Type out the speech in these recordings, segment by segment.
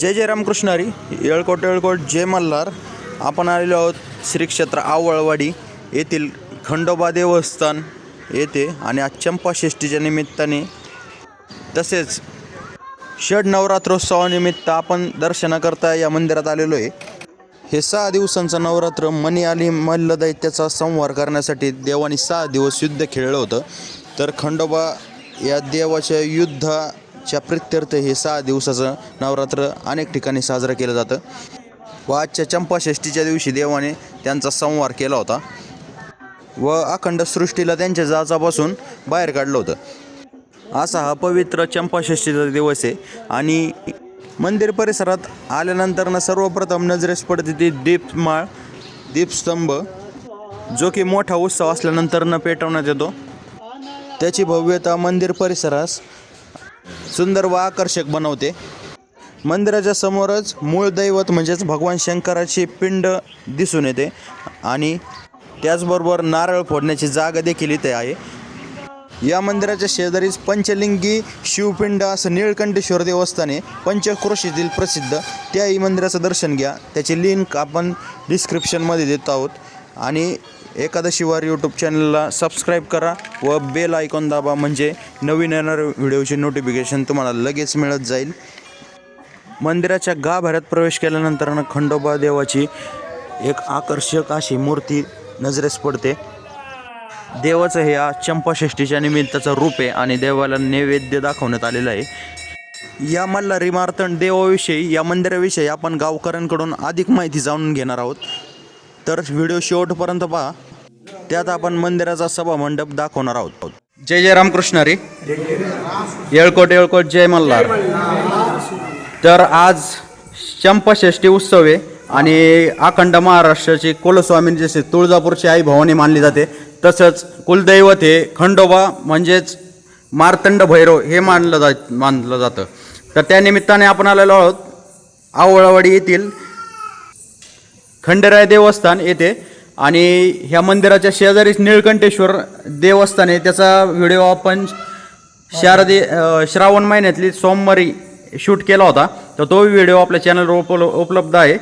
जय जय रामकृष्ण हरी. येळकोट येळकोट जय मल्हार. आपण आलेलो आहोत श्री क्षेत्र आवळवाडी येथील खंडोबा देवस्थान येथे आणि आज चंपाषष्ठीच्या निमित्ताने तसेच षड नवरात्रोत्सवानिमित्त आपण दर्शनाकरता या मंदिरात आलेलो आहे. हे सहा दिवसांचं नवरात्र मनी आली मल्ल दैत्याचा संहार करण्यासाठी देवाने सहा दिवस युद्ध खेळलं होतं. तर खंडोबा या देवाच्या च्या प्रित्यर्थ हे सहा दिवसाचं नवरात्र अनेक ठिकाणी साजरं केलं जातं. व आजच्या चंपाषष्ठीच्या दिवशी देवाने त्यांचा संवार केला होता. व अखंड सृष्टीला त्यांच्या जाचापासून बाहेर काढलं होतं. असा हा पवित्र चंपाषष्ठीचा दिवस आहे. आणि मंदिर परिसरात आल्यानंतरनं सर्वप्रथम नजरेस पडते ती दीपमाळ दीपस्तंभ जो की मोठा उत्सव असल्यानंतरनं पेटवण्यात येतो. त्याची भव्यता मंदिर परिसरास सुंदर व आकर्षक बनवते. मंदिराच्या समोरच मूळ दैवत म्हणजेच भगवान शंकराची पिंड दिसून येते आणि त्याचबरोबर नारळ फोडण्याची जागा देखील इथे आहे. या मंदिराच्या शेजारीच पंचलिंगी शिवपिंड असं निळकंठेश्वर देवस्थाने पंचक्रोशीतील प्रसिद्ध. त्याही मंदिराचं दर्शन घ्या. त्याची लिंक आपण डिस्क्रिप्शनमध्ये देत आहोत. आणि एकादशीवार यूट्यूब चॅनलला सबस्क्राईब करा व बेल आयकॉन दाबा म्हणजे नवीन येणाऱ्या व्हिडिओची नोटिफिकेशन तुम्हाला लगेच मिळत जाईल. मंदिराच्या गाभाऱ्यात प्रवेश केल्यानंतरनं खंडोबा देवाची एक आकर्षक अशी मूर्ती नजरेस पडते. देवाचं हे आज चंपाषष्ठीच्या निमित्ताचं रूप आहे आणि देवाला नैवेद्य दाखवण्यात आलेलं आहे. या मल्हारी मार्तंड देवाविषयी या मंदिराविषयी आपण गावकऱ्यांकडून अधिक माहिती जाणून घेणार आहोत. तर व्हिडिओ शेवटपर्यंत पहा. त्यात आपण मंदिराचा सभा मंडप दाखवणार आहोत. जय जय रामकृष्ण रे. येळकोट येळकोट जय मल्हार. तर आज चंपषष्ठी उत्सव आहे आणि अखंड महाराष्ट्राची कुलस्वामी जसे तुळजापूरची आई भवानी मानली जाते. तसंच कुलदैवत हे खंडोबा म्हणजेच मार्तंड भैरव हे मानलं जा मानलं जातं. तर त्या निमित्ताने आपण आलेलो आहोत. आवळवाडी येथील खंडेराय देवस्थान येथे. आणि ह्या मंदिराच्या शेजारीच निळकंठेश्वर देवस्थान आहे. त्याचा व्हिडिओ आपण शारदी श्रावण महिन्यातली सोमवारी शूट केला होता. तर तो व्हिडिओ आपल्या चॅनलवर उपल उपलब्ध आहे.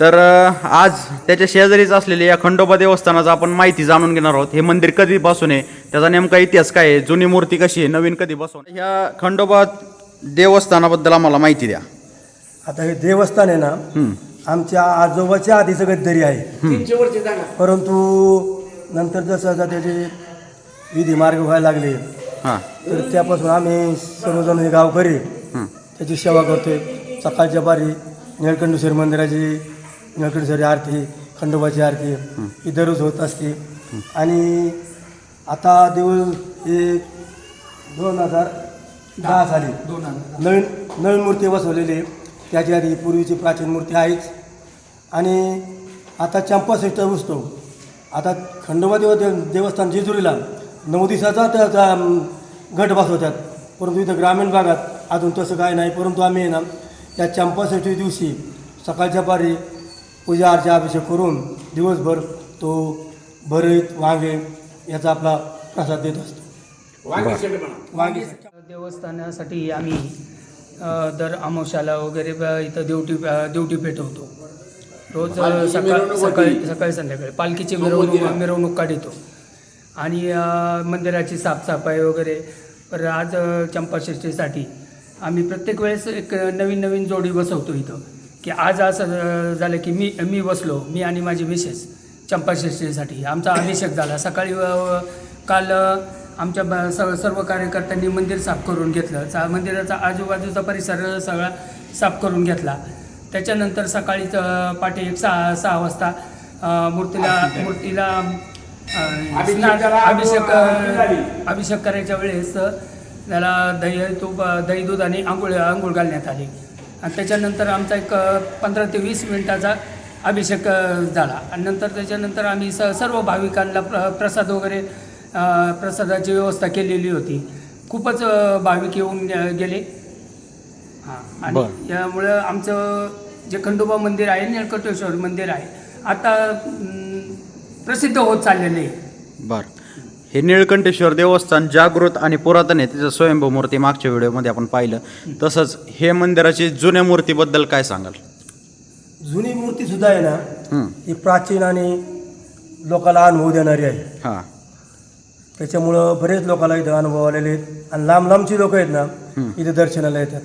तर आज त्याच्या शेजारीच असलेल्या या खंडोबा देवस्थानाचा आपण माहिती जाणून घेणार आहोत. हे मंदिर कधीपासून आहे? त्याचा नेमका इतिहास काय आहे? जुनी मूर्ती कशी आहे? नवीन कधी बसवून ह्या खंडोबा देवस्थानाबद्दल आम्हाला माहिती द्या. आता हे देवस्थान आहे ना. आमच्या आजोबाच्या आधीचं गद्दरी आहे. परंतु नंतर जसं जसं त्याचे विधी मार्ग व्हायला लागले हां. तर त्यापासून आम्ही सर्वजण हे गावकरी. त्याची सेवा करतोय. सकाळच्या बारी निळकंठेश्वर मंदिराची निळकंठेश्वरी आरती खंडोबाची आरती ही दररोज होत असते. आणि आता देऊळ हे दोन हजार दहा साली नवीन नवीन मूर्ती बसवलेली आहे. त्याची आधी पूर्वीची प्राचीन मूर्ती आहेच. आणि आता चंपाषष्ठ उत्सव आता खंडोबा देव देव- देवस्थान जेजुरीला नऊ दिवसाचा त्याचा गट बसवतात. परंतु इथं ग्रामीण भागात अजून तसं काय नाही परंतु आम्ही आहे ना या चंपाषष्ठी दिवशी सकाळच्या पारी पूजा अर्चा अभिषेक करून दिवसभर तो भरीत वांगे याचा आपला प्रसाद देत असतो. वांगे देवस्थानासाठी आम्ही दर अमावश्याला वगैरे इथं ड्युटी ड्युटी पेटवतो. रोज सकाळ सकाळी सकाळी संध्याकाळी. पालखीची मिरवणूक मिरवणूक काढतो. आणि मंदिराची साफसफाई वगैरे. पर आज चंपाषष्ठीसाठी आम्ही प्रत्येक वेळेस एक नवीन नवीन जोडी बसवतो इथं. की आज असं झालं की मी मी बसलो मी आणि माझी मिसेस चंपाषष्ठीसाठी आमचा अभिषेक झाला. सकाळी काल आमच्या ब- स सर्व कार्यकर्त्यांनी मंदिर साफ करून घेतलं. चा मंदिराचा आजूबाजूचा परिसर सगळा साफ करून घेतला. त्याच्यानंतर सकाळीच पहाटे एक सहा सहा वाजता मूर्तीला मूर्तीला स्नान- अभिषेक अभिषेक करायच्या वेळेस त्याला दही तूप दही दूध आणि आंघोळ आंघोळ घालण्यात आली. आणि त्याच्यानंतर आमचा एक पंधरा ते वीस मिनिटाचा अभिषेक झाला. आणि नंतर त्याच्यानंतर आम्ही स सर्व भाविकांना प्र प्रसाद वगैरे प्रसादाची व्यवस्था केलेली होती. खूपच भाविक येऊन गेले. हां आणि बरं. यामुळं आमचं जे खंडोबा मंदिर आहे निळकंठेश्वर मंदिर आहे आता प्रसिद्ध होत चाललेलं आहे. बरं. हे निळकंठेश्वर देवस्थान जागृत आणि पुरातन आहे त्याचं स्वयंभू मूर्ती मागच्या व्हिडिओमध्ये आपण पाहिलं. तसंच हे मंदिराची जुन्या मूर्तीबद्दल काय सांगाल? जुनी मूर्ती सुद्धा आहे ना हं, ही प्राचीन आणि लोकांना अनुभव देणारी आहे. हां. त्याच्यामुळं बरेच लोकांना इथं अनुभव आलेले आहेत. आणि लांब लांबची लोक आहेत ना इथं दर्शनाला येतात.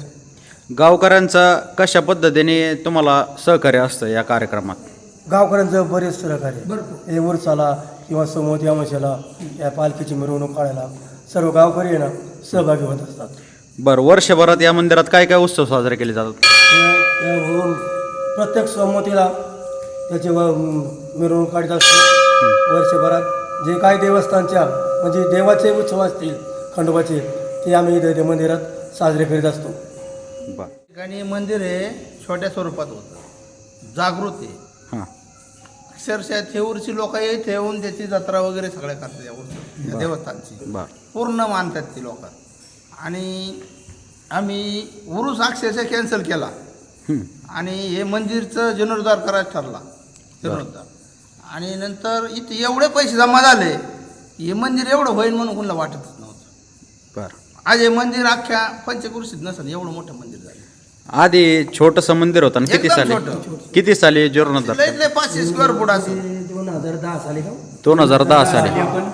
गावकऱ्यांचा कशा पद्धतीने तुम्हाला सहकार्य असतं या कार्यक्रमात? गावकऱ्यांचं बरेच सहकार्य हे उरसाला किंवा समोत यामशाला या पालखीची मिरवणूक काढायला सर्व गावकरी आहे ना सहभागी होत असतात. बरं वर्षभरात या मंदिरात काय काय उत्सव साजरे केले जातात? हे- हे होऊन प्रत्येक सोमतीला त्याची व- मिरवणूक काढत असतो. वर्षभरात जे काही देवस्थानच्या म्हणजे देवाचे उत्सव असतील खंडोबाचे ते आम्ही इथे ते मंदिरात साजरे करीत असतो. बरं. ठिकाणी मंदिर हे छोट्या स्वरूपात होतं. जागृत आहे. हां. अक्षरशः थेऊरची लोक इथे येऊन त्याची जत्रा वगैरे सगळ्या करतात या या देवस्थानची. बरं. पूर्ण मानतात ती लोक. आणि आम्ही उरूस अक्षरशः कॅन्सल केला. हं, आणि हे मंदिरचं जीर्णोद्धार करायचं ठरला. जीर्णोद्धार आणि नंतर इथे एवढे पैसे जमा झाले हे मंदिर एवढं होईल म्हणून कुणाला वाटतच नव्हतं. बरं. आज हे मंदिर अख्ख्या पंचकृषीत नसेल एवढं मोठं मंदिर झालं. आधी छोटंसं मंदिर होतं ना किती एकदम साली? छोटं. किती साली जीर्णोद्धार पाचशे स्क्वेअर फूट असेल. दोन हजार दहा साली का? दोन हजार दहा साली. आपण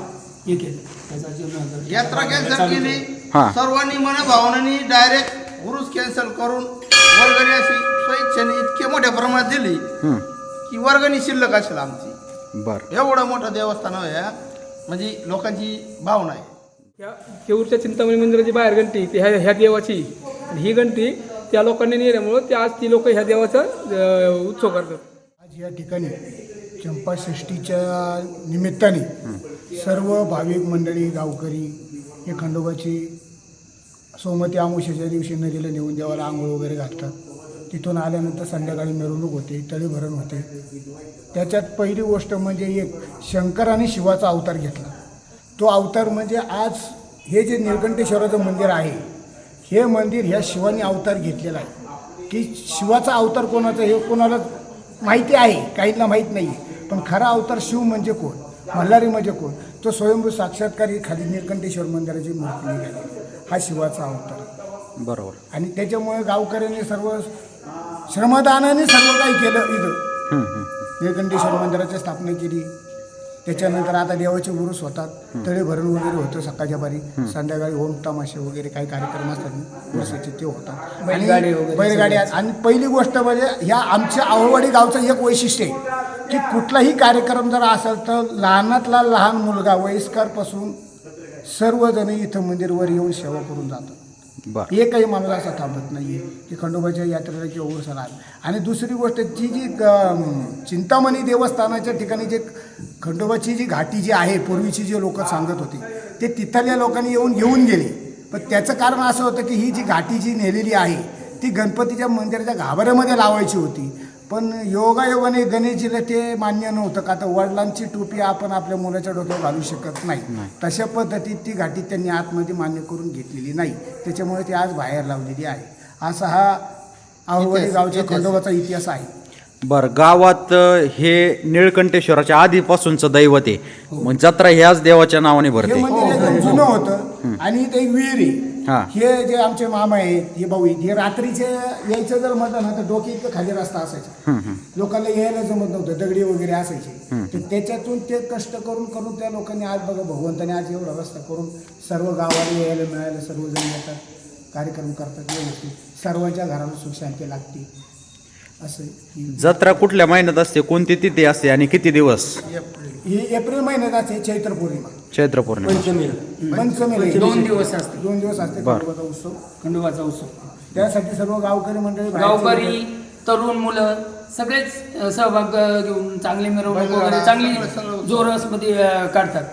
हे केलं. त्याचा जीवनाधार. यात्रा कॅन्सल केली. हा. सर्वांनी मनभावनांनी डायरेक्ट उरूस कॅन्सल करून वर्गणी अशी स्वेच्छेने इतके मोठ्या प्रमाणात दिली हं, की वर्गणी शिल्लक असेल आमची. बरं. एवढं मोठं देवस्थान आहे. म्हणजे लोकांची भावना आहे. या केऊरच्या चिंतामणी मंदिराची बाहेर घंटी ती ह्या ह्या देवाची. आणि ही घंटी त्या लोकांनी नेल्यामुळं ते आज ती लोक ह्या देवाचा अं, उत्सव करतात. आज या ठिकाणी चंपाषष्ठीच्या निमित्ताने सर्व भाविक मंडळी गावकरी हे खंडोबाची सोमती आमुष्याच्या दिवशी नदीला नेऊन देवाला आंघोळ वगैरे घालतात. तिथून आल्यानंतर संध्याकाळी मिरवणूक होते तळीभरण होते. त्याच्यात पहिली गोष्ट म्हणजे एक शंकराने शिवाचा अवतार घेतला. तो अवतार म्हणजे आज हे जे निळकंठेश्वराचं मंदिर आहे हे मंदिर ह्या शिवाने अवतार घेतलेला आहे. की शिवाचा अवतार कोणाचा हे कोणाला माहिती आहे काहींना माहीत नाही पण खरा अवतार शिव म्हणजे कोण? मल्हारी म्हणजे कोण? तो स्वयंभू साक्षात्कारी खाली निळकंठेश्वर मंदिराची मूर्ती निघाली. हा शिवाचा अवतार. बरोबर. आणि त्याच्यामुळे गावकऱ्यांनी सर्व श्रमदानाने सर्व काही केलं इथं. निळकंठेश्वर मंदिराची स्थापना केली. त्याच्यानंतर आता देवाचे उरूस होतात. तळे भरण वगैरे होतं सकाळच्या बारी संध्याकाळी होम तमाशे वगैरे काही कार्यक्रम असतात. उरसाचे ते होतात. बैलगाडी बैलगाडी. आणि पहिली गोष्ट म्हणजे ह्या आमच्या आवडवाडी गावचं एक वैशिष्ट्य आहे की कुठलाही कार्यक्रम जर असेल तर लहानातला लहान मुलगा वयस्करपासून सर्वजण इथं मंदिरवर येऊन सेवा करून जातात. बरं. एकही माणूस असा थांबत नाही आहे की खंडोबाच्या यात्रेला किंवा उरसाला आणि दुसरी गोष्ट जी जी ग- चिंतामणी देवस्थानाच्या ठिकाणी जे खंडोबाची जी घाटी जी आहे पूर्वीची जी लोक सांगत होती ते तिथल्या लोकांनी येऊन घेऊन गेले. पण त्याचं कारण असं होतं की ही जी घाटी जी नेलेली आहे ती गणपतीच्या मंदिराच्या गाभाऱ्यामध्ये लावायची होती. पण योगायोगाने गणेशजीला ते मान्य नव्हतं का तर वडिलांची टोपी आपण आपल्या मुलाच्या डोक्यावर घालू शकत नाही. तशा पद्धतीत ती घाटी त्यांनी आतमध्ये मान्य करून घेतलेली नाही. त्याच्यामुळे ती आज बाहेर लावलेली आहे. असा हा इतिहास- गावच्या. खंडोबाचा इतिहास आहे. बरं गावात हे निळकंठेश्वराच्या आधीपासूनचं दैवत आहे. मग जत्रा ह्याच देवाच्या नावाने हे भरते. मंदिर एकदम जुनं होतं आणि ते विहीर. हा. हे जे आमचे मामा आहेत हे भाऊ आहेत हे रात्रीचे यायचं जर म्हटलं ना तर डोके इतकं खाली रस्ता असायचा. लोकांना यायला जमत नव्हतं दगडी वगैरे असायचे. तर त्याच्यातून ते कष्ट करून करून त्या लोकांनी आज बघा भगवंताने आज एवढा रस्ता करून सर्व गावाला यायला मिळायला सर्वजण येतात कार्यक्रम करतात व्यवस्थित. सर्वांच्या घराला सुख शांती लागते. असं ही. जत्रा कुठल्या महिन्यात असते कोणती तिथी असते आणि किती दिवस? ही एप्रिल महिन्यात असते चैत्र पौर्णिमा. चैत्र पौर्णिमा. पंचमीला पंचमी. दोन दिवस असते. दोन दिवस असते बरं. खंडोबाचा उत्सव. खंडोबाचा उत्सव. त्यासाठी सर्व गावकरी मंडळी बाहेरचे गावकरी तरुण मुलं सगळेच अ, सहभाग अ, घेऊन चांगली मिरवणूक वगैरे चांगली जोरसमध्ये अ, काढतात.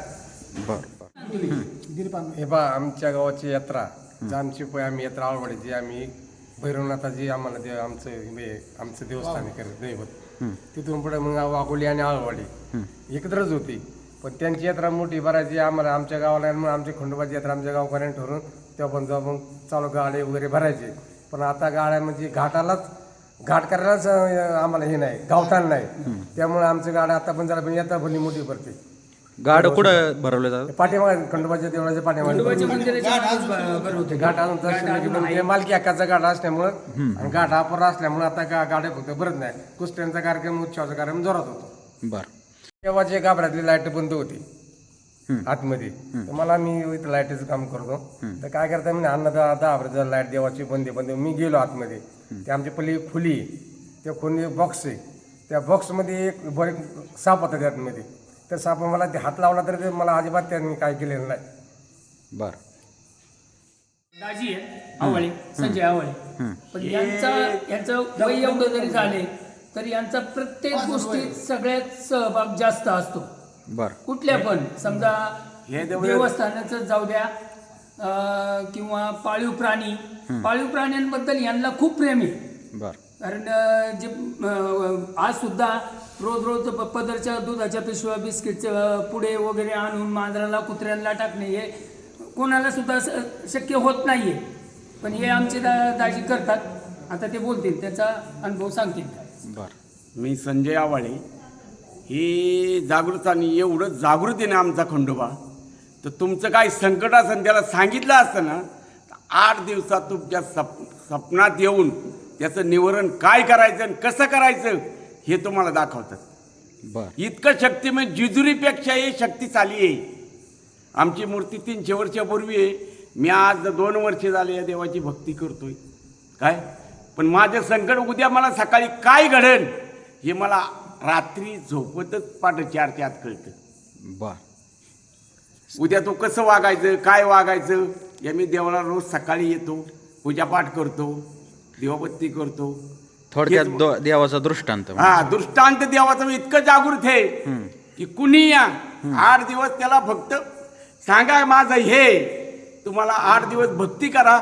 बरं. हे पहा आमच्या गावाची यात्रा. जामची पोय आम्ही यात्रा आवडीची आम्ही भैरवनाथाची आम्हाला देव आमचं हे आमचं देवस्थान आहे खरं दैवत. तिथून पुढे मग वाघोली आणि आळवाडी. एकत्रच होती. पण त्यांची यात्रा मोठी भरायची आम्हाला आमच्या गावाला म्हणून आमची खंडोबाची यात्रा आमच्या गावकऱ्यांनी ठरवून तेव्हा पण जेव्हा मग चालू गाडे वगैरे भरायचे. पण आता गाड्या म्हणजे घाटालाच घाट करायलाच आम्हाला हे नाही गावठाण नाही. त्यामुळे आमच्या गाड्या आता पण जरा पण यात्रा भरली मोठी भरते गाड कुठं भरवलं जातं? पाठीमागे खंडोबाच्या देवळाच्या पाठीमागे. खंडोबाच्या मंदिराच्या मागेच ब- भरवते घाट आणून दर्शन पण ते मालकी हक्काचा गाडा असल्यामुळं आणि घाट अपर असल्यामुळं आता गा- गाड्या फक्त भरत नाही. कुस्त्यांचा कार्यक्रम उत्सवाचा कार्यक्रम जोरात होतो. बरं. तेव्हाची गाभऱ्यातली लाइट बंद होती. आतमध्ये. तर मला मी इथं लाईटीचं काम करतो. तर काय करता म्हणजे अन्न दहा दहा भरत लाइट देवाची बंद आहे, बंद. आहे. मी गेलो आतमध्ये. ते आमची पल्ली खुली आहे. त्या खोली बॉक्स आहे. त्या बॉक्समध्ये एक बर एक साप होता त्यातमध्ये. त्या साप मला ते हात लावला तरी ते मला अजिबात त्यांनी काय केलेलं नाही. बरं. दाजी आहे आवळे संजय आवळे. पण यांचा यांचं वय एवढं जरी झाले तरी यांचा प्रत्येक गोष्टीत सगळ्यात सहभाग जास्त असतो. बरं. कुठल्या पण समजा देवस्थानाचं जाऊ द्या अं, किंवा पाळीव प्राणी. पाळीव प्राण्यांबद्दल यांना खूप प्रेम आहे. बरं. कारण जे आजसुद्धा आज सुद्धा रोज रोज प- पदरच्या दुधाच्या पिशव्या बिस्किटच्या पुढे वगैरे आणून मांजराला कुत्र्यांना टाकणे हे कोणाला सुद्धा स- शक्य होत नाही आहे पण हे आमचे दा दाजी करतात. आता ते बोलतील त्याचा अनुभव सांगतील. बरं. मी संजय आवाळे. ही जागृत आणि एवढं जागृत आमचा खंडोबा. तर तुमचं काय संकट असेल त्याला सांगितलं असतं ना तर आठ दिवसात तुमच्या सप सपनात येऊन त्याचं निवारण काय करायचं आणि कसं करायचं हे तुम्हाला दाखवतात. बरं. इतकं शक्तिमय जिजुरीपेक्षा हे शक्तिशाली आहे. आमची मूर्ती तीनशे वर्षापूर्वी आहे. मी आज दोन वर्ष झाले या देवाची भक्ती करतोय. काय? पण माझं संकट उद्या मला सकाळी काय घडेल हे मला रात्री झोपतच पाठ चारच्या आत कळतं. बरं. उद्या तो कसं वागायचं काय वागायचं या मी देवाला रोज सकाळी येतो पूजापाठ करतो. देवबत्ती करतो. थोडक्यात हेच- दो- देवाचा दृष्टांत हा दृष्टांत देवाचं इतकं जागृत आहे की कुणी या आठ दिवस त्याला फक्त सांगा माझं हे. तुम्हाला आठ दिवस भक्ती करा.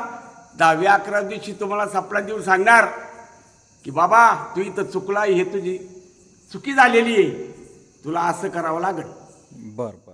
दहाव्या अकरा दिवशी तुम्हाला सपला देऊन सांगणार की बाबा तू इथं चुकला हे तुझी चुकी झालेली आहे. तुला असं करावं लागेल. बरं बरं.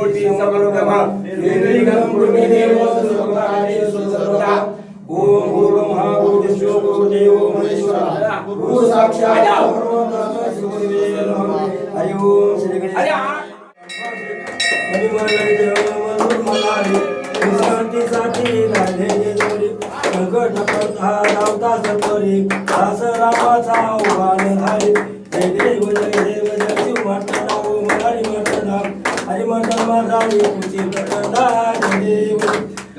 सूर्यकोटी समप्रभा निर्विघ्नं कुरु देव सर्वकार्येषु सर्वदा ओम भूर्भुवः देवो महेश्वरः गुरु साक्षात्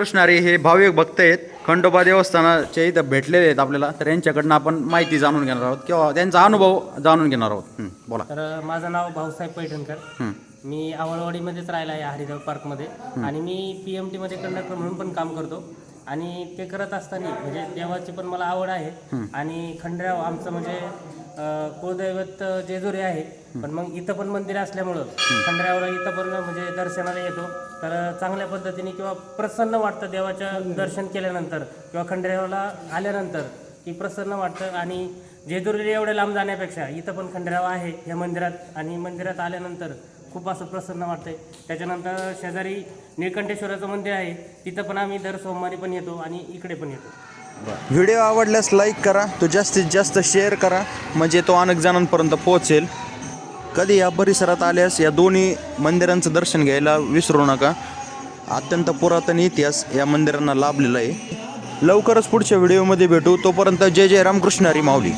रामकृष्ण हरी हे भाविक भक्त आहेत. खंडोबा देवस्थानाच्या इथं भेटलेले आहेत आपल्याला. तर यांच्याकडनं आपण माहिती जाणून घेणार आहोत किंवा त्यांचा अनुभव जाणून घेणार आहोत. हं, बोला. तर माझं नाव भाऊसाहेब पैठणकर. हं, मी आवळवाडीमध्येच राहिला आहे हरिदेव पार्कमध्ये. आणि मी पी एम टीमध्ये कंडक्टर म्हणून पण काम करतो. आणि ते करत असताना म्हणजे देवाची पण मला आवड आहे. आणि खंडराव आमचं म्हणजे अं, कुलदैवत जेजुरी आहे. पण मग इथं पण मंदिर असल्यामुळं खंडरावला इथं पण म्हणजे दर्शनाला येतो. तर चांगल्या पद्धतीने किंवा प्रसन्न वाटतं देवाच्या दर्शन केल्यानंतर किंवा खंडरावला आल्यानंतर की प्रसन्न वाटतं आणि जेजुरीला एवढ्या लांब जाण्यापेक्षा इथं पण खंडेराव आहे या मंदिरात आणि मंदिरात आल्यानंतर खूप असं प्रसन्न वाटतंय. त्याच्यानंतर शेजारी निळकंठेश्वराचं मंदिर आहे. तिथं पण आम्ही दर सोमवारी पण येतो आणि इकडे पण येतो. व्हिडिओ आवडल्यास लाईक करा. तो जास्तीत जास्त शेअर करा. म्हणजे तो अनेक जणांपर्यंत पोहोचेल. कधी या परिसरात आल्यास या दोन्ही मंदिरांचं दर्शन घ्यायला विसरू नका. अत्यंत पुरातन इतिहास या मंदिरांना लाभलेला आहे. लवकरच पुढच्या व्हिडिओमध्ये भेटू. तोपर्यंत जय जय रामकृष्ण हरी माऊली.